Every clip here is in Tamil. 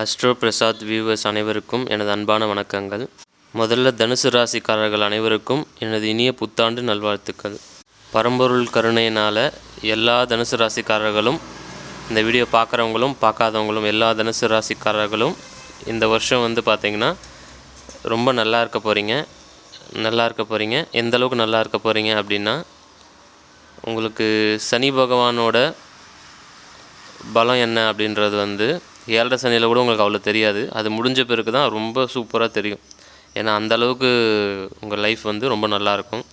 அஸ்ட்ரோ பிரசாத் வியூவர்ஸ் அனைவருக்கும் எனது அன்பான வணக்கங்கள். முதல்ல தனுசு ராசிக்காரர்கள் அனைவருக்கும் எனது இனிய புத்தாண்டு நல்வாழ்த்துக்கள். பரம்பொருள் கருணையினால் எல்லா தனுசு ராசிக்காரர்களும் இந்த வீடியோ பார்க்குறவங்களும் பார்க்காதவங்களும் எல்லா தனுசு ராசிக்காரர்களும் இந்த வருஷம் வந்து பார்த்திங்கன்னா ரொம்ப நல்லா இருக்க போகிறீங்க நல்லா இருக்க போகிறீங்க எந்த அளவுக்கு நல்லா இருக்க போகிறீங்க அப்படின்னா உங்களுக்கு சனி பகவானோட பலம் என்ன அப்படின்றது வந்து ஏழரை சனியில் கூட உங்களுக்கு அவ்வளோ தெரியாது. அது முடிஞ்ச பிறகு தான் ரொம்ப சூப்பராக தெரியும். ஏன்னா அந்த அளவுக்கு உங்கள் லைஃப் வந்து ரொம்ப நல்லாயிருக்கும்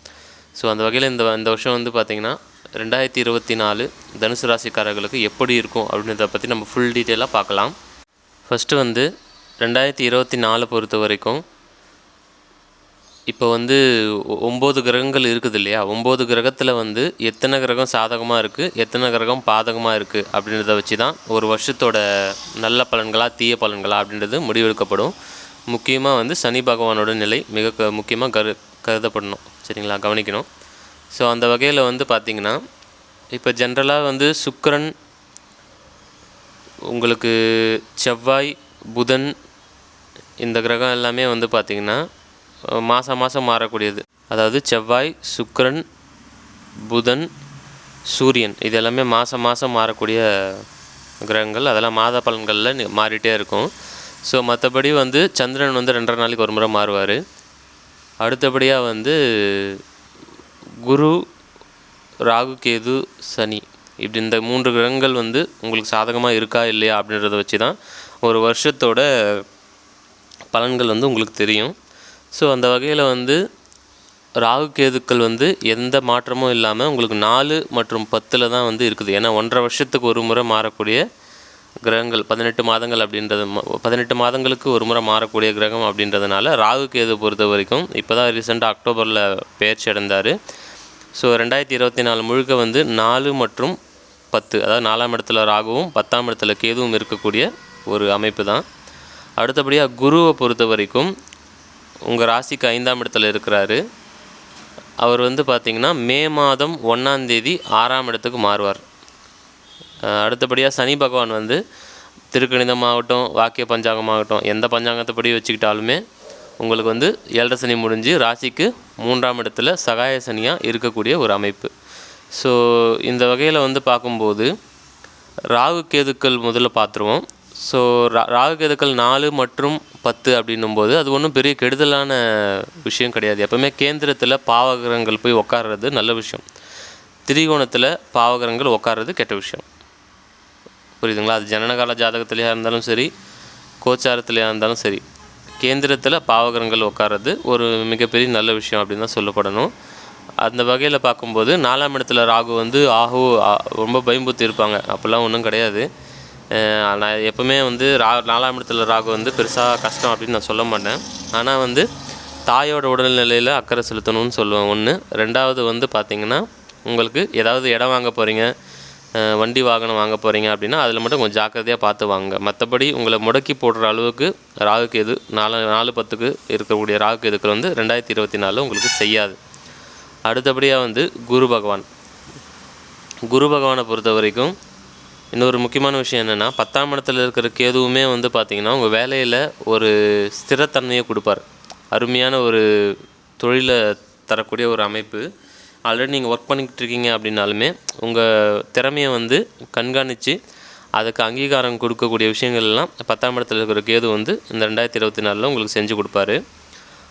ஸோ அந்த வகையில் இந்த இந்த வருஷம் வந்து பார்த்திங்கன்னா ரெண்டாயிரத்தி இருபத்தி நாலு தனுசு ராசிக்காரர்களுக்கு எப்படி இருக்கும் அப்படின்றத பற்றி நம்ம ஃபுல் டீட்டெயிலாக பார்க்கலாம். ஃபஸ்ட்டு வந்து ரெண்டாயிரத்தி இருபத்தி நாலு பொறுத்த வரைக்கும் இப்போ வந்து ஒ- ஒம்பது கிரகங்கள் இருக்குது இல்லையா? ஒம்பது கிரகத்தில் வந்து எத்தனை கிரகம் சாதகமாக இருக்குது எத்தனை கிரகம் பாதகமாக இருக்குது அப்படின்றத வச்சு தான் ஒரு வருஷத்தோட நல்ல பலன்களா தீய பலன்களா அப்படின்றது முடிவெடுக்கப்படும். முக்கியமாக வந்து சனி பகவானோட நிலை மிக க முக்கியமாக கரு கருதப்படணும். சரிங்களா? கவனிக்கணும். ஸோ அந்த வகையில் வந்து பார்த்திங்கன்னா இப்போ ஜென்ரலாக வந்து சுக்கரன் உங்களுக்கு செவ்வாய் புதன் இந்த கிரகம் எல்லாமே வந்து பார்த்திங்கன்னா மாதம் மாதம் மாறக்கூடியது. அதாவது செவ்வாய் சுக்கிரன் புதன் சூரியன். இது எல்லாமே மாதம் மாதம் மாறக்கூடிய கிரகங்கள். அதெல்லாம் மாத பலன்களில் மாறிட்டே இருக்கும். ஸோ மற்றபடி வந்து சந்திரன் வந்து ரெண்டரை நாளைக்கு ஒரு முறை மாறுவார். அடுத்தபடியாக வந்து குரு ராகு கேது சனி. இப்படி இந்த மூன்று கிரகங்கள் வந்து உங்களுக்கு சாதகமாக இருக்கா இல்லையா அப்படின்றத வச்சு தான் ஒரு வருஷத்தோட பலன்கள் வந்து உங்களுக்கு தெரியும். ஸோ அந்த வகையில் வந்து ராகு கேதுக்கள் வந்து எந்த மாற்றமும் இல்லாமல் உங்களுக்கு நாலு மற்றும் பத்தில் தான் வந்து இருக்குது. ஏன்னா ஒன்றரை வருஷத்துக்கு ஒரு முறை மாறக்கூடிய கிரகங்கள் பதினெட்டு மாதங்கள் அப்படின்றது பதினெட்டு மாதங்களுக்கு ஒரு முறை மாறக்கூடிய கிரகம் அப்படின்றதுனால ராகு கேது பொறுத்த வரைக்கும் இப்போ தான் ரீசெண்டாக அக்டோபரில் பெயர்ச்சி அடைந்தார். ஸோ ரெண்டாயிரத்தி இருபத்தி நாலு முழுக்க வந்து நாலு மற்றும் பத்து அதாவது நாலாம் இடத்துல ராகுவும் பத்தாம் இடத்துல கேதுவும் இருக்கக்கூடிய ஒரு அமைப்பு தான். அடுத்தபடியாக குருவை பொறுத்த வரைக்கும் உங்கள் ராசிக்கு ஐந்தாம் இடத்துல இருக்கிறாரு. அவர் வந்து பார்த்திங்கன்னா மே மாதம் ஒன்றாம் தேதி ஆறாம் இடத்துக்கு மாறுவார். அடுத்தபடியாக சனி பகவான் வந்து திருக்கணிதமாகட்டும் வாக்கிய பஞ்சாங்கமாகட்டும் எந்த பஞ்சாங்கத்தைப்படி வச்சுக்கிட்டாலுமே உங்களுக்கு வந்து ஏழரை சனி முடிஞ்சு ராசிக்கு மூன்றாம் இடத்துல சகாய சனியாக இருக்கக்கூடிய ஒரு அமைப்பு. ஸோ இந்த வகையில் வந்து பார்க்கும்போது ராகு கேதுக்கள் முதல்ல பார்த்துருவோம். ஸோ ரா ராகு நாலு மற்றும் பத்து அப்படின்னும்போது அது ஒன்றும் பெரிய கெடுதலான விஷயம் கிடையாது. எப்போவுமே கேந்திரத்தில் பாவகிரகங்கள் போய் உட்கார்றது நல்ல விஷயம். திரிகோணத்தில் பாவகிரகங்கள் உட்கார்றது கெட்ட விஷயம். புரியுதுங்களா? அது ஜனனகால ஜாதகத்திலையாக இருந்தாலும் சரி கோச்சாரத்திலையா இருந்தாலும் சரி கேந்திரத்தில் பாவகிரகங்கள் உட்கார்றது ஒரு மிகப்பெரிய நல்ல விஷயம் அப்படின்னு தான் சொல்லப்படணும். அந்த வகையில் பார்க்கும்போது நாலாம் இடத்துல ராகு வந்து ஆகு ரொம்ப பயம்புத்தி இருப்பாங்க. அப்போல்லாம் ஒன்றும் கிடையாது. நான் எப்பவுமே வந்து ரா நாலாம் இடத்துல ராகு வந்து பெருசாக கஷ்டம் அப்படின்னு நான் சொல்ல மாட்டேன். ஆனால் வந்து தாயோட உடல்நிலையில் அக்கறை செலுத்தணும்னு சொல்லுவேன். ஒன்று ரெண்டாவது வந்து பார்த்திங்கன்னா உங்களுக்கு ஏதாவது இடம் வாங்க போகிறீங்க வண்டி வாகனம் வாங்க போகிறீங்க அப்படின்னா அதில் மட்டும் கொஞ்சம் ஜாக்கிரதையாக பார்த்து வாங்க மற்றபடி உங்களை முடக்கி போடுற அளவுக்கு ராகுக்கு எது நாலு நாலு பத்துக்கு இருக்கக்கூடிய ராகுக்கு எதுக்கு வந்து ரெண்டாயிரத்தி இருபத்தி நாலு உங்களுக்கு செய்யாது. அடுத்தபடியாக வந்து குரு பகவான். குரு பகவானை பொறுத்த வரைக்கும் இன்னொரு முக்கியமான விஷயம் என்னென்னா பத்தாம் இடத்துல இருக்கிற கேதுவுமே வந்து பார்த்திங்கன்னா உங்கள் வேலையில் ஒரு ஸ்திரத்தன்மையை கொடுப்பார். அருமையான ஒரு தொழிலை தரக்கூடிய ஒரு அமைப்பு. ஆல்ரெடி நீங்கள் ஒர்க் பண்ணிக்கிட்டு இருக்கீங்க அப்படின்னாலுமே உங்கள் திறமையை வந்து கண்காணித்து அதுக்கு அங்கீகாரம் கொடுக்கக்கூடிய விஷயங்கள் எல்லாம் பத்தாம் இடத்துல இருக்கிற கேது வந்து இந்த ரெண்டாயிரத்தி இருபத்தி நாலில் உங்களுக்கு செஞ்சு கொடுப்பாரு.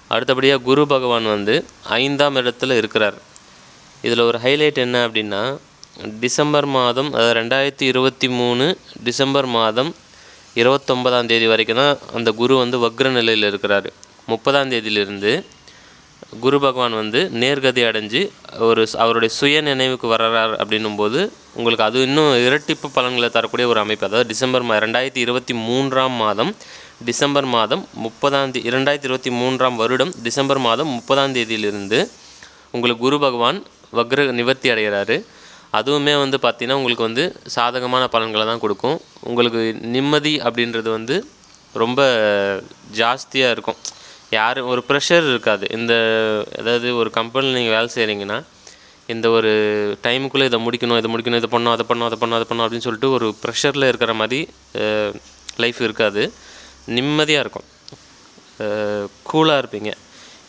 அடுத்தபடியாக குரு பகவான் வந்து ஐந்தாம் இடத்துல இருக்கிறார். இதில் ஒரு ஹைலைட் என்ன அப்படின்னா டிசம்பர் மாதம் அதாவது ரெண்டாயிரத்தி இருபத்தி மூணு டிசம்பர் மாதம் இருபத்தொன்பதாம் தேதி வரைக்கும் தான் அந்த குரு வந்து வக்ர நிலையில் இருக்கிறார். முப்பதாம் தேதியிலிருந்து குரு பகவான் வந்து நேர்கதி அடைஞ்சு ஒரு அவருடைய சுய நினைவுக்கு வர்றார் அப்படின்னும்போது உங்களுக்கு அது இன்னும் இரட்டிப்பு பலன்களை தரக்கூடிய ஒரு அமைப்பு. அதாவது டிசம்பர் மா ரெண்டாயிரத்தி இருபத்தி மூன்றாம் மாதம் டிசம்பர் மாதம் முப்பதாம் தேதி இரண்டாயிரத்தி இருபத்தி மூன்றாம் வருடம் டிசம்பர் மாதம் முப்பதாம் தேதியிலிருந்து உங்களுக்கு குரு பகவான் வக்ர நிவர்த்தி அடைகிறாரு. அதுவுமே வந்து பார்த்திங்கன்னா உங்களுக்கு வந்து சாதகமான பலன்களை தான் கொடுக்கும். உங்களுக்கு நிம்மதி அப்படின்றது வந்து ரொம்ப ஜாஸ்தியாக இருக்கும். யாரும் ஒரு ப்ரெஷர் இருக்காது. இந்த அதாவது ஒரு கம்பெனியில் நீங்கள் வேலை செய்கிறீங்கன்னா இந்த ஒரு டைமுக்குள்ளே இதை முடிக்கணும் இதை முடிக்கணும் இதை பண்ணணும் அதை பண்ணணும் அதை பண்ணணும் அதை பண்ணணும் அப்படின்னு சொல்லிட்டு ஒரு ப்ரெஷரில் இருக்கிற மாதிரி லைஃப் இருக்காது. நிம்மதியாக இருக்கும். கூலாக இருப்பீங்க.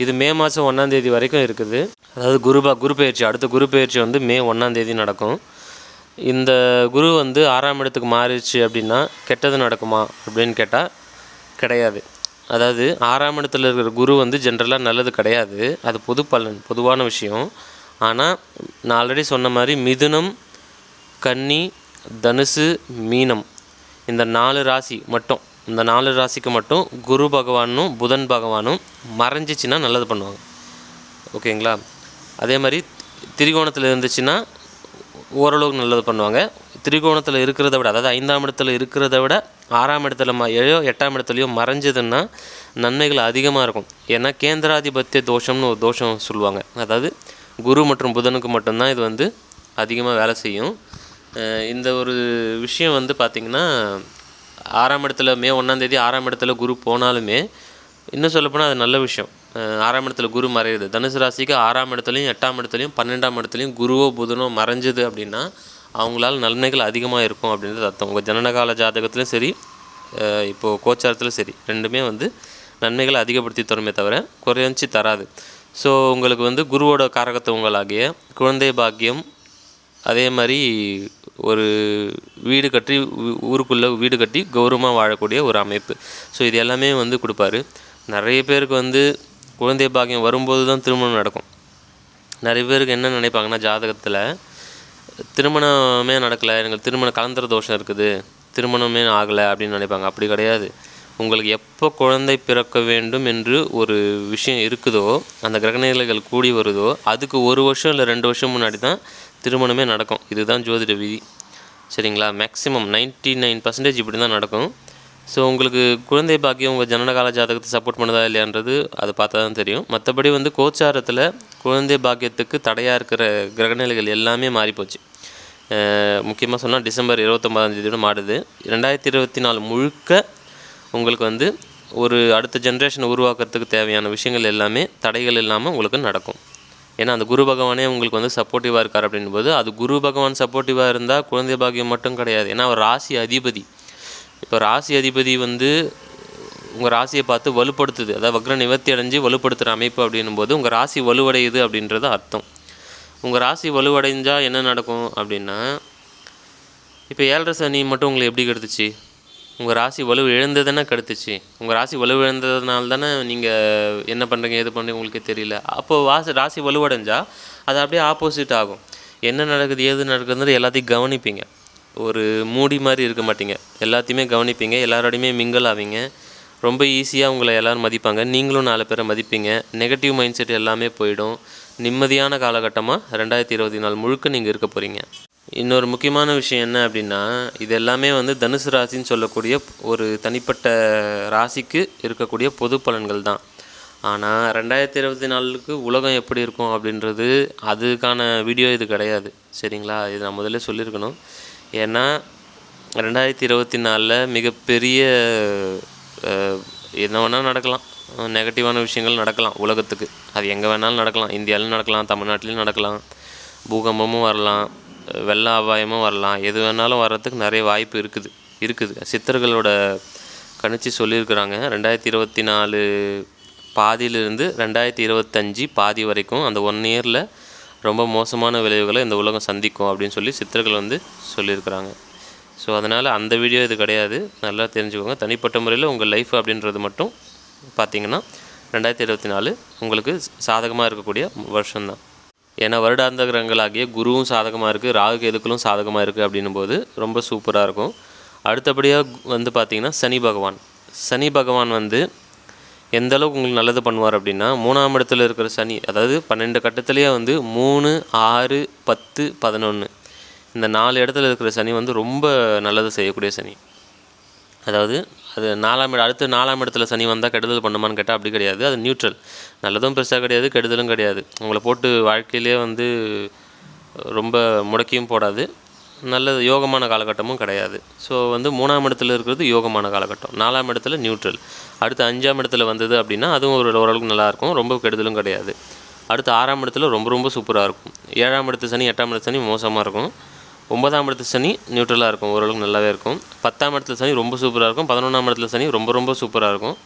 இது மே மாதம் ஒன்றாந்தேதி வரைக்கும் இருக்குது. அதாவது குருபா குரு பயிற்சி அடுத்த குரு பயிற்சி வந்து மே ஒன்றாந்தேதி நடக்கும். இந்த குரு வந்து ஆறாம் இடத்துக்கு மாறிடுச்சு அப்படின்னா கெட்டது நடக்குமா அப்படின்னு கேட்டால் கிடையாது. அதாவது ஆறாம் இடத்துல இருக்கிற குரு வந்து ஜென்ரலாக நல்லது கிடையாது. அது பொது பலன் பொதுவான விஷயம். ஆனால் நான் ஆல்ரெடி சொன்ன மாதிரி மிதுனம் கன்னி தனுசு மீனம் இந்த நாலு ராசி மட்டும் இந்த நாலு ராசிக்கு மட்டும் குரு பகவானும் புதன் பகவானும் மறைஞ்சிச்சின்னா நல்லது பண்ணுவாங்க. ஓகேங்களா? அதே மாதிரி திரிகோணத்தில் இருந்துச்சுன்னா ஓரளவுக்கு நல்லது பண்ணுவாங்க. திரிகோணத்தில் இருக்கிறத விட அதாவது ஐந்தாம் இடத்துல இருக்கிறத விட ஆறாம் இடத்துல ம ஏழோ எட்டாம் இடத்துலையோ மறைஞ்சதுன்னா நன்மைகள் அதிகமாக இருக்கும். ஏன்னா கேந்திராதிபத்திய தோஷம்னு ஒரு தோஷம் சொல்லுவாங்க. அதாவது குரு மற்றும் புதனுக்கு மட்டும்தான் இது வந்து அதிகமாக வேலை செய்யும். இந்த ஒரு விஷயம் வந்து பார்த்திங்கன்னா ஆறாம் இடத்துல மே ஒன்றாந்தேதி ஆறாம் இடத்துல குரு போனாலுமே இன்னும் சொல்லப்போனால் அது நல்ல விஷயம். ஆறாம் இடத்துல குரு மறையுது. தனுசு ராசிக்கு ஆறாம் இடத்துலையும் எட்டாம் இடத்துலையும் பன்னெண்டாம் இடத்துலையும் குருவோ புதனோ மறைஞ்சது அப்படின்னா அவங்களால நன்மைகள் அதிகமாக இருக்கும் அப்படின்றது அர்த்தம். உங்கள் ஜனனகால ஜாதகத்துலையும் சரி இப்போது கோச்சாரத்துலையும் சரி ரெண்டுமே வந்து நன்மைகளை அதிகப்படுத்தி தருமே தவிர குறைஞ்சி தராது. ஸோ உங்களுக்கு வந்து குருவோட காரகத்துவங்களாகிய குழந்தை பாக்கியம் அதே மாதிரி ஒரு வீடு கட்டி ஊருக்குள்ளே வீடு கட்டி கௌரவமாக வாழக்கூடிய ஒரு அமைப்பு. ஸோ இது எல்லாமே வந்து கொடுப்பாரு. நிறைய பேருக்கு வந்து குழந்தை பாக்கியம் வரும்போது தான் திருமணம் நடக்கும். நிறைய பேருக்கு என்ன நினைப்பாங்கன்னா ஜாதகத்தில் திருமணமே நடக்கலை எனக்கு திருமண கலந்தர தோஷம் இருக்குது திருமணமே ஆகலை அப்படின்னு நினைப்பாங்க. அப்படி கிடையாது. உங்களுக்கு எப்போ குழந்தை பிறக்க வேண்டும் என்று ஒரு விஷயம் இருக்குதோ அந்த கிரகநிலைகள் கூடி வருதோ அதுக்கு ஒரு வருஷம் இல்லை ரெண்டு வருஷம் முன்னாடி தான் திருமணமே நடக்கும். இதுதான் ஜோதிட விதி. சரிங்களா? மேக்ஸிமம் 99% நைன் பர்சன்டேஜ் இப்படி தான் நடக்கும். ஸோ உங்களுக்கு குழந்தை பாக்கியம் உங்கள் ஜனனகால ஜாதகத்தை சப்போர்ட் பண்ணுதா இல்லையான்றது அதை பார்த்தா தான் தெரியும். மற்றபடி வந்து கோச்சாரத்தில் குழந்தை பாக்கியத்துக்கு தடையாக இருக்கிற கிரகநிலைகள் எல்லாமே மாறிப்போச்சு. முக்கியமாக சொன்னால் டிசம்பர் இருபத்தொம்பதாம் தேதியோட மாடுது ரெண்டாயிரத்தி இருபத்தி நாலு முழுக்க உங்களுக்கு வந்து ஒரு அடுத்த ஜென்ரேஷன் உருவாக்குறதுக்கு தேவையான விஷயங்கள் எல்லாமே தடைகள் இல்லாமல் உங்களுக்கு நடக்கும். ஏன்னா அந்த குரு பகவானே உங்களுக்கு வந்து சப்போர்ட்டிவாக இருக்கார் அப்படின்போது அது குரு பகவான் சப்போர்ட்டிவாக இருந்தால் குழந்தை பாக்கியம் மட்டும் கிடையாது. ஏன்னா அவர் ராசி அதிபதி. இப்போ ராசி அதிபதி வந்து உங்கள் ராசியை பார்த்து வலுப்படுத்துது. அதாவது வக்ர நிவர்த்தி அடைஞ்சு வலுப்படுத்துகிற அமைப்பு அப்படின்னும் போது உங்கள் ராசி வலுவடையுது அப்படின்றது அர்த்தம். உங்கள் ராசி வலுவடைஞ்சால் என்ன நடக்கும் அப்படின்னா இப்போ ஏழரை சனி மட்டும் உங்களை எப்படி கெடுத்துச்சு? உங்கள் ராசி வலு இழந்ததுன்னா கெடுத்துச்சு. உங்கள் ராசி வலு இழந்ததுனால தானே நீங்கள் என்ன பண்ணுறீங்க எது பண்ணுறீங்க உங்களுக்கே தெரியல. அப்போது வாசி ராசி வலுவடைஞ்சால் அது அப்படியே ஆப்போசிட் ஆகும். என்ன நடக்குது ஏது நடக்குதுன்றது எல்லாத்தையும் கவனிப்பீங்க. ஒரு மூடி மாதிரி இருக்க மாட்டீங்க. எல்லாத்தையுமே கவனிப்பீங்க. எல்லாரோடையுமே மிங்கல் ஆவீங்க. ரொம்ப ஈஸியாக உங்களை எல்லோரும் மதிப்பாங்க. நீங்களும் நாலு பேரை மதிப்பீங்க. நெகட்டிவ் மைண்ட் செட் எல்லாமே போயிடும். நிம்மதியான காலகட்டமாக ரெண்டாயிரத்தி இருபத்தி நாலு முழுக்க நீங்கள் இருக்க போகிறீங்க இன்னொரு முக்கியமான விஷயம் என்ன அப்படின்னா இது எல்லாமே வந்து தனுசு ராசின்னு சொல்லக்கூடிய ஒரு தனிப்பட்ட ராசிக்கு இருக்கக்கூடிய பொது பலன்கள் தான். ஆனால் ரெண்டாயிரத்தி இருபத்தி நாலுக்கு உலகம் எப்படி இருக்கும் அப்படின்றது அதுக்கான வீடியோ இது கிடையாது. சரிங்களா? இது நான் முதல்ல சொல்லியிருக்கணும். ஏன்னா ரெண்டாயிரத்தி இருபத்தி நாலில் மிகப்பெரிய என்ன வேணால் நடக்கலாம். நெகட்டிவான விஷயங்கள் நடக்கலாம் உலகத்துக்கு. அது எங்கே வேணாலும் நடக்கலாம். இந்தியாவிலும் நடக்கலாம் தமிழ்நாட்டிலையும் நடக்கலாம். பூகம்பமும் வரலாம். வெள்ள அபாயமும் வரலாம். எது வேணாலும் வர்றதுக்கு நிறைய வாய்ப்பு இருக்குது. இருக்குது. சித்தர்களோட கணிச்சு சொல்லியிருக்கிறாங்க. ரெண்டாயிரத்தி இருபத்தி நாலு பாதியிலிருந்து ரெண்டாயிரத்தி இருபத்தஞ்சி பாதி வரைக்கும் அந்த ஒன் இயரில் ரொம்ப மோசமான விளைவுகளை இந்த உலகம் சந்திக்கும் அப்படின்னு சொல்லி சித்தர்கள் வந்து சொல்லியிருக்கிறாங்க. ஸோ அதனால் அந்த வீடியோ இது கிடையாது. நல்லா தெரிஞ்சுக்கோங்க. தனிப்பட்ட முறையில் உங்கள் லைஃப் அப்படின்றது மட்டும் பார்த்தீங்கன்னா ரெண்டாயிரத்தி இருபத்தி நாலு உங்களுக்கு சாதகமாக இருக்கக்கூடிய வருஷம்தான். ஏன்னா வருடாந்த கிரகங்களாகிய குருவும் சாதகமாக இருக்குது ராகு கேதுக்களும் சாதகமாக இருக்குது அப்படின்னும் போது ரொம்ப சூப்பராக இருக்கும். அடுத்தபடியாக வந்து பார்த்திங்கன்னா சனி பகவான். சனி பகவான் வந்து எந்த அளவுக்கு உங்களுக்கு நல்லது பண்ணுவார் அப்படின்னா மூணாம் இடத்துல இருக்கிற சனி அதாவது பன்னெண்டு கட்டத்துலேயே வந்து மூணு ஆறு பத்து பதினொன்று இந்த நாலு இடத்துல இருக்கிற சனி வந்து ரொம்ப நல்லது செய்யக்கூடிய சனி. அதாவது அது நாலாம் இடம் அடுத்து நாலாம் இடத்துல சனி வந்தால் கெடுதல் பண்ணுமான்னு கேட்டால் அப்படி கிடையாது. அது நியூட்ரல் நல்லதும் பெருசாக கிடையாது கெடுதலும் கிடையாது. உங்களை போட்டு வாழ்க்கையிலே வந்து ரொம்ப முடக்கியும் போடாது. நல்லது யோகமான காலகட்டமும் கிடையாது. ஸோ வந்து மூணாம் இடத்துல இருக்கிறது யோகமான காலகட்டம். நாலாம் இடத்துல நியூட்ரல் அடுத்து அஞ்சாம் இடத்துல வந்தது அப்படின்னா அதுவும் ஒரு ஓரளவுக்கு நல்லாயிருக்கும் ரொம்ப கெடுதலும் கிடையாது. அடுத்து ஆறாம் இடத்துல ரொம்ப ரொம்ப சூப்பராக இருக்கும். ஏழாம் இடத்து சனி எட்டாம் இடத்து சனி மோசமாக இருக்கும். ஒன்பதாம் இடத்துல சனி நியூட்ரலாக இருக்கும். ஓரளவுக்கு நல்லாவே இருக்கும். பத்தாம் இடத்துல சனி ரொம்ப சூப்பராக இருக்கும். பதினொன்றாம் இடத்துல சனி ரொம்ப ரொம்ப சூப்பராக இருக்கும்.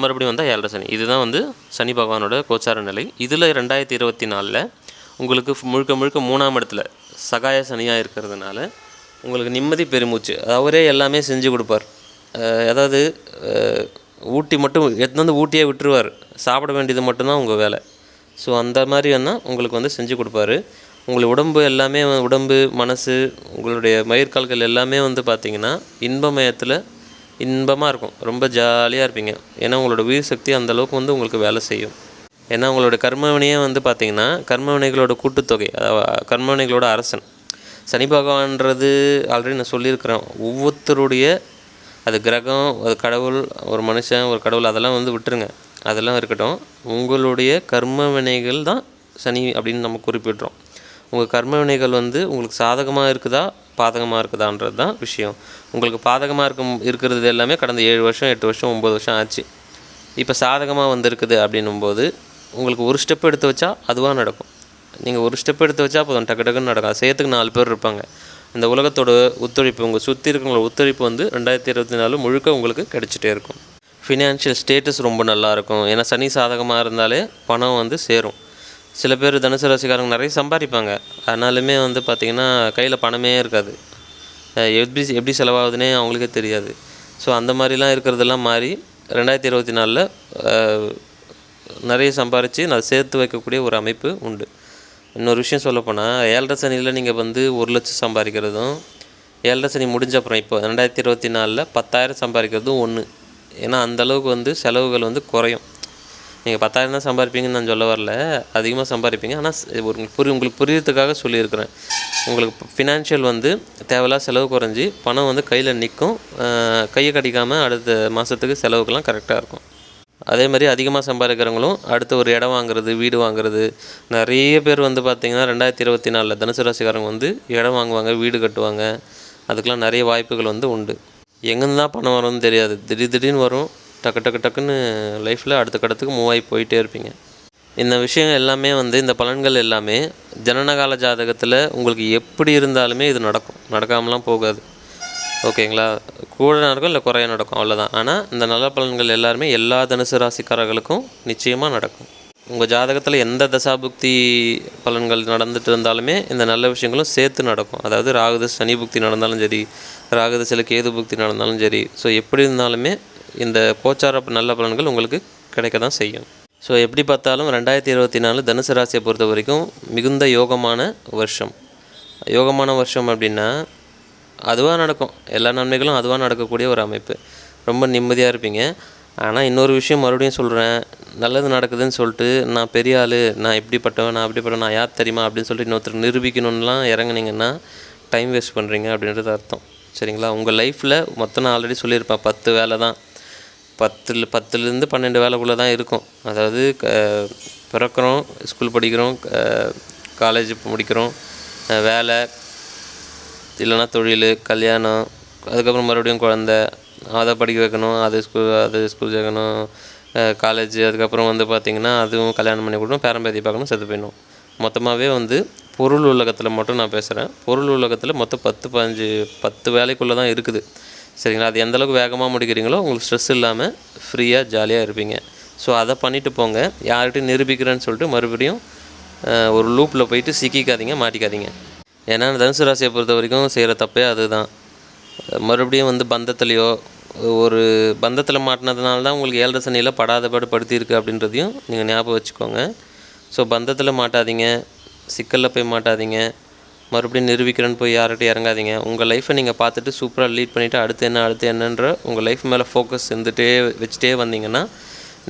மறுபடியும் வந்தால் ஏழரை சனி. இதுதான் வந்து சனி பகவானோட கோச்சார நிலை. இதில் ரெண்டாயிரத்தி இருபத்தி நாலில் உங்களுக்கு முழுக்க முழுக்க மூணாம் இடத்துல சகாய சனியாக இருக்கிறதுனால உங்களுக்கு நிம்மதி பெருமூச்சு. அவரே எல்லாமே செஞ்சு கொடுப்பார். அதாவது ஊட்டி மட்டும் எத்தனை வந்து ஊட்டியே விட்டுருவார். சாப்பிட வேண்டியது மட்டும்தான் உங்கள் வேலை. ஸோ அந்த மாதிரி வேணால் உங்களுக்கு வந்து செஞ்சு கொடுப்பாரு. உங்களை உடம்பு எல்லாமே உடம்பு மனசு உங்களுடைய மயிர்கால்கள் எல்லாமே வந்து பார்த்திங்கன்னா இன்பமயத்தில் இன்பமாக இருக்கும். ரொம்ப ஜாலியாக இருப்பீங்க. ஏன்னா உங்களோட உயிர் சக்தி அந்த அளவுக்கு வந்து உங்களுக்கு வேலை செய்யும். ஏன்னா உங்களோட கர்மவினையே வந்து பார்த்திங்கன்னா கர்மவினைகளோட கூட்டுத்தொகை அதாவது கர்மவினைகளோட அரசன். சனி பகவான்றது ஆல்ரெடி நான் சொல்லியிருக்கிறேன். ஒவ்வொருத்தருடைய அது கிரகம் அது கடவுள் ஒரு மனுஷன் ஒரு கடவுள் அதெல்லாம் வந்து விட்டுருங்க. அதெல்லாம் இருக்கட்டும். உங்களுடைய கர்ம வினைகள் தான் சனி அப்படின்னு நம்ம குறிப்பிடுறோம். உங்கள் கர்ம வினைகள் வந்து உங்களுக்கு சாதகமாக இருக்குதா பாதகமாக இருக்குதான்றது தான் விஷயம். உங்களுக்கு பாதகமாக இருக்கும் இருக்கிறது எல்லாமே கடந்த ஏழு வருஷம் எட்டு வருஷம் ஒம்பது வருஷம் ஆச்சு. இப்போ சாதகமாக வந்திருக்குது அப்படின்னும்போது உங்களுக்கு ஒரு ஸ்டெப் எடுத்து வச்சா அதுவாக நடக்கும். நீங்கள் ஒரு ஸ்டெப் எடுத்து வச்சா போதும் டக்கு டக்குன்னு நடக்கும். சேர்த்துக்கு செய்யறதுக்கு நாலு பேர் இருப்பாங்க. இந்த உலகத்தோட ஒத்துழைப்பு உங்கள் சுற்றி இருக்கிறவங்களோட ஒத்துழைப்பு வந்து ரெண்டாயிரத்தி இருபத்தி நாலு முழுக்க உங்களுக்கு கிடைச்சிட்டே இருக்கும். ஃபினான்ஷியல் ஸ்டேட்டஸ் ரொம்ப நல்லா இருக்கும். ஏன்னா சனி சாதகமாக இருந்தாலே பணம் வந்து சேரும். சில பேர் தனுசு ராசிக்காரங்க நிறைய சம்பாதிப்பாங்க. ஆனாலுமே வந்து பார்த்திங்கன்னா கையில் பணமே இருக்காது. எப்படி எப்படி செலவாகுதுன்னே அவங்களுக்கே தெரியாது. ஸோ அந்த மாதிரிலாம் இருக்கிறதெல்லாம் மாறி ரெண்டாயிரத்தி இருபத்தி நாலில் நிறைய சம்பாரித்து நான் சேர்த்து வைக்கக்கூடிய ஒரு அமைப்பு உண்டு. இன்னொரு விஷயம் சொல்லப்போனால் ஏழரை சனியில் நீங்கள் வந்து ஒரு லட்சம் சம்பாதிக்கிறதும் ஏழரை சனி முடிஞ்ச அப்புறம் இப்போ ரெண்டாயிரத்தி இருபத்தி நாலில் பத்தாயிரம் சம்பாதிக்கிறதும் ஒன்று ஏன்னா அந்த அளவுக்கு வந்து செலவுகள் வந்து குறையும். நீங்கள் பத்தாயிரம் தான் சம்பாதிப்பீங்கன்னு நான் சொல்ல வரல. அதிகமாக சம்பாதிப்பீங்க ஆனால் ஒரு புரி உங்களுக்கு புரியறதுக்காக சொல்லியிருக்கிறேன். உங்களுக்கு ஃபினான்ஷியல் வந்து தேவையில்லா செலவு குறைஞ்சி பணம் வந்து கையில் நிற்கும் கையை கடிக்காமல் அடுத்த மாதத்துக்கு செலவுக்கெல்லாம் கரெக்டாக இருக்கும். அதே மாதிரி அதிகமாக சம்பாதிக்கிறவங்களும் அடுத்து ஒரு இடம் வாங்குறது வீடு வாங்குறது. நிறைய பேர் வந்து பார்த்திங்கன்னா ரெண்டாயிரத்தி இருபத்தி நாலில் தனுசு ராசிக்காரங்க வந்து இடம் வாங்குவாங்க வீடு கட்டுவாங்க. அதுக்கெலாம் நிறைய வாய்ப்புகள் வந்து உண்டு. எங்கேருந்து தான் பணம் வரும்னு தெரியாது. திடீர் திடீர்னு வரும். டக்கு டக்கு டக்குன்னு லைஃப்பில் அடுத்த கட்டத்துக்கு மூவ் ஆகி போயிட்டே இருப்பீங்க. இந்த விஷயம் எல்லாமே வந்து இந்த பலன்கள் எல்லாமே ஜனனகால ஜாதகத்தில் உங்களுக்கு எப்படி இருந்தாலுமே இது நடக்கும். நடக்காமலாம் போகாது. ஓகேங்களா கூட நடக்கும் இல்லை குறைய நடக்கும். அவ்வளோதான் ஆனால் இந்த நல்ல பலன்கள் எல்லாருமே எல்லா தனுசு ராசிக்காரர்களுக்கும் நிச்சயமாக நடக்கும். உங்கள் ஜாதகத்தில் எந்த தசாபுக்தி பலன்கள் நடந்துட்டு இருந்தாலுமே இந்த நல்ல விஷயங்களும் சேர்த்து நடக்கும். அதாவது ராகுத சனி புக்தி நடந்தாலும் சரி ராகுத சில கேது புக்தி நடந்தாலும் சரி. ஸோ எப்படி இருந்தாலுமே இந்த கோச்சார நல்ல பலன்கள் உங்களுக்கு கிடைக்க தான் செய்யும். ஸோ எப்படி பார்த்தாலும் ரெண்டாயிரத்தி இருபத்தி நாலு தனுசு ராசியை பொறுத்த வரைக்கும் மிகுந்த யோகமான வருஷம். யோகமான வருஷம் அப்படின்னா அதுவாக நடக்கும். எல்லா நன்மைகளும் அதுவாக நடக்கக்கூடிய ஒரு அமைப்பு. ரொம்ப நிம்மதியாக இருப்பீங்க. ஆனால் இன்னொரு விஷயம் மறுபடியும் சொல்கிறேன் நல்லது நடக்குதுன்னு சொல்லிட்டு நான் பெரிய ஆள் நான் இப்படிப்பட்டவன் நான் அப்படிப்பட்டவன் நான் யார் தெரியுமா அப்படின்னு சொல்லிட்டு இன்னொருத்தர் நிரூபிக்கணும்லாம் இறங்குனீங்கன்னா டைம் வேஸ்ட் பண்ணுறீங்க அப்படின்றது அர்த்தம். சரிங்களா? உங்கள் லைஃப்பில் மொத்தம் நான் ஆல்ரெடி சொல்லியிருப்பேன் பத்து வேலை தான் பத்தில் பத்துலேருந்து பன்னெண்டு வேலைக்குள்ளே தான் இருக்கும். அதாவது க பிறக்கிறோம் ஸ்கூல் படிக்கிறோம் காலேஜ் முடிக்கிறோம் வேலை இல்லைன்னா தொழில் கல்யாணம் அதுக்கப்புறம் மறுபடியும் குழந்த அதை படிக்க வைக்கணும் அது ஸ்கூல் அது ஸ்கூல் சேர்க்கணும் காலேஜ் அதுக்கப்புறம் வந்து பார்த்திங்கன்னா அதுவும் கல்யாணம் பண்ணி கொடுக்கணும் பேரம்பேதி பார்க்கணும் செத்து போயிடணும். மொத்தமாகவே வந்து பொருள் உலகத்தில் மட்டும் நான் பேசுகிறேன் பொருள் உலகத்தில் மொத்தம் பத்து பதினஞ்சு பத்து வேலைக்குள்ளே தான் இருக்குது. சரிங்களா? அது எந்தளவுக்கு வேகமாக முடிக்கிறீங்களோ உங்களுக்கு ஸ்ட்ரெஸ் இல்லாமல் ஃப்ரீயாக ஜாலியாக இருப்பீங்க. ஸோ அதை பண்ணிவிட்டு போங்க. யார்கிட்டையும் நிரூபிக்கிறேன்னு சொல்லிட்டு மறுபடியும் ஒரு லூப்பில் போயிட்டு சிக்கிக்காதீங்க மாட்டிக்காதீங்க. ஏன்னா தனுசு ராசியை பொறுத்த வரைக்கும் செய்கிற தப்பே அதுதான். மறுபடியும் வந்து பந்தத்துலேயோ ஒரு பந்தத்தில் மாட்டினதுனால தான் உங்களுக்கு ஏழரை சனியில் படாதபாடு படுத்தியிருக்கு அப்படின்றதையும் நீங்கள் ஞாபகம் வச்சுக்கோங்க. ஸோ பந்தத்தில் மாட்டாதீங்க. சிக்கலில் போய் மாட்டாதீங்க. மறுபடியும் நிரூபிக்கிறேன்னு போய் யார்கிட்டையும் இறங்காதீங்க. உங்கள் லைஃப்பை நீங்கள் பார்த்துட்டு சூப்பராக லீட் பண்ணிவிட்டு அடுத்து என்ன அடுத்து என்னன்ற உங்கள் லைஃப் மேலே ஃபோக்கஸ் இருந்துகிட்டே வச்சுட்டே வந்தீங்கன்னா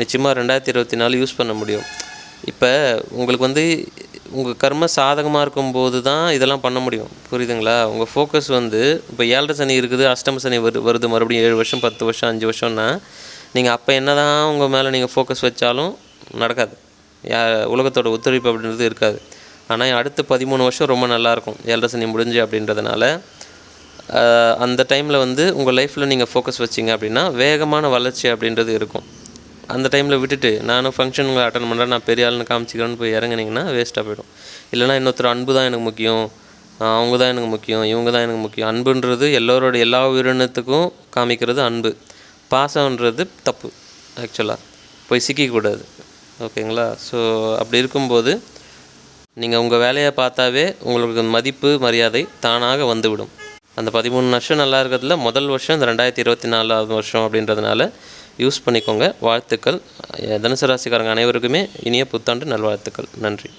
நிச்சயமாக ரெண்டாயிரத்தி இருபத்தி நாலு யூஸ் பண்ண முடியும். இப்போ உங்களுக்கு வந்து உங்கள் கர்ம சாதகமாக இருக்கும்போது தான் இதெல்லாம் பண்ண முடியும். புரியுதுங்களா? உங்கள் ஃபோக்கஸ் வந்து இப்போ ஏழரை சனி இருக்குது அஷ்டம சனி வரு வருது மறுபடியும் ஏழு வருஷம் பத்து வருஷம் அஞ்சு வருஷம்னா நீங்கள் அப்போ என்ன தான் உங்கள் மேலே நீங்கள் ஃபோக்கஸ் வச்சாலும் நடக்காது. யா உலகத்தோட ஒத்துழைப்பு அப்படின்றது இருக்காது. ஆனால் அடுத்த பதிமூணு வருஷம் ரொம்ப நல்லாயிருக்கும் ஏழரை சனி முடிஞ்சு அப்படின்றதுனால. அந்த டைமில் வந்து உங்கள் லைஃப்பில் நீங்கள் ஃபோக்கஸ் வச்சிங்க அப்படின்னா வேகமான வளர்ச்சி அப்படின்றது இருக்கும். அந்த டைமில் விட்டுட்டு நானும் ஃபங்க்ஷனுங்களை அட்டன் பண்ணுறேன் நான் பெரிய ஆளுன்னு காமிச்சிக்கிறேன்னு போய் இறங்குனீங்கன்னா வேஸ்ட்டாக போயிடும். இல்லைனா இன்னொருத்தர் அன்பு தான் எனக்கு முக்கியம். அவங்க தான் எனக்கு முக்கியம் இவங்க தான் எனக்கு முக்கியம். அன்புன்றது எல்லோரோட எல்லா உயிரினத்துக்கும் காமிக்கிறது அன்பு. பாசம்ன்றது தப்பு ஆக்சுவலாக போய் சிக்கிக்கூடாது. ஓகேங்களா ஸோ அப்படி இருக்கும்போது நீங்கள் உங்கள் வேலையை பார்த்தாவே உங்களுக்கு மதிப்பு மரியாதை தானாக வந்துவிடும். அந்த பதிமூணு வருஷம் நல்லா இருக்கிறதுல முதல் வருஷம் இந்த ரெண்டாயிரத்தி இருபத்தி நாலாவது வருஷம் அப்படின்றதுனால யூஸ் பண்ணிக்கோங்க. வாழ்த்துக்கள். தனுசு ராசிக்காரங்க அனைவருக்குமே இனிய புத்தாண்டு நல்வாழ்த்துக்கள். நன்றி.